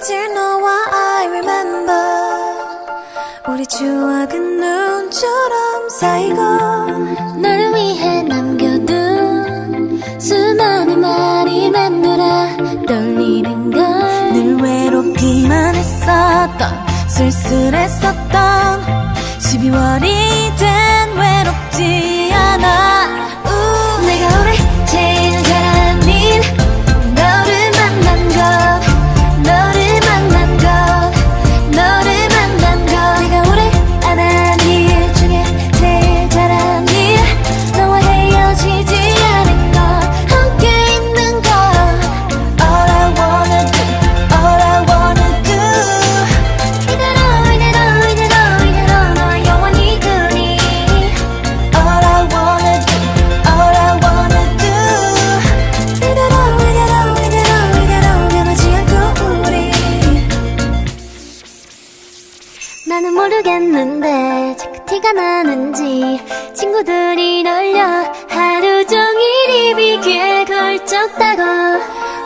끝을 너와 I remember. 우리 추억은 눈처럼 쌓이고 너를 위해 남겨 떨리는 걸 늘 외롭기만 했었던 쓸쓸했었던. 12월이 된 외롭지 않아. 우, 내가 나는 모르겠는데 자꾸 티가 나는지 친구들이 놀려 하루 종일 입이 귀에 걸쳤다고.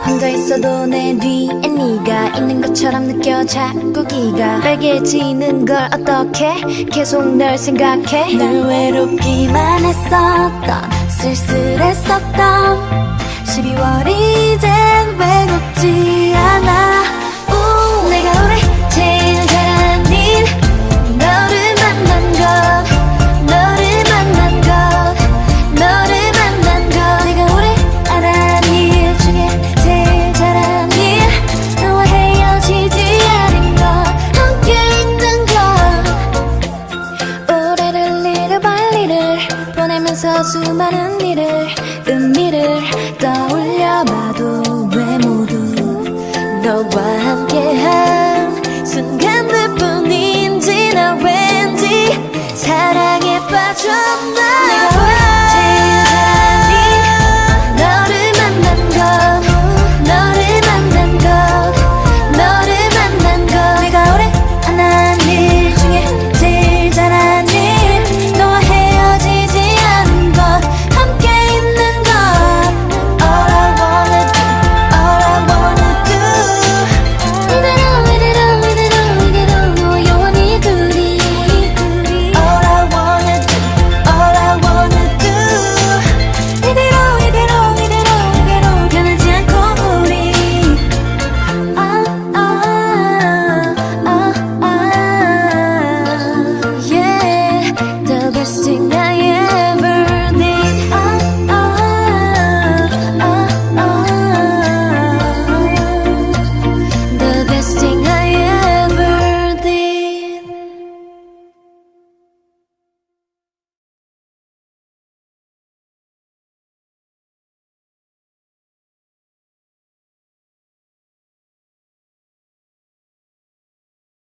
혼자 있어도 내 뒤에 네가 있는 것처럼 느껴. 자꾸 기가 빨개지는 걸 어떻게 계속 널 생각해? 늘 외롭기만 했었던 쓸쓸했었던 12월이 수많은 일을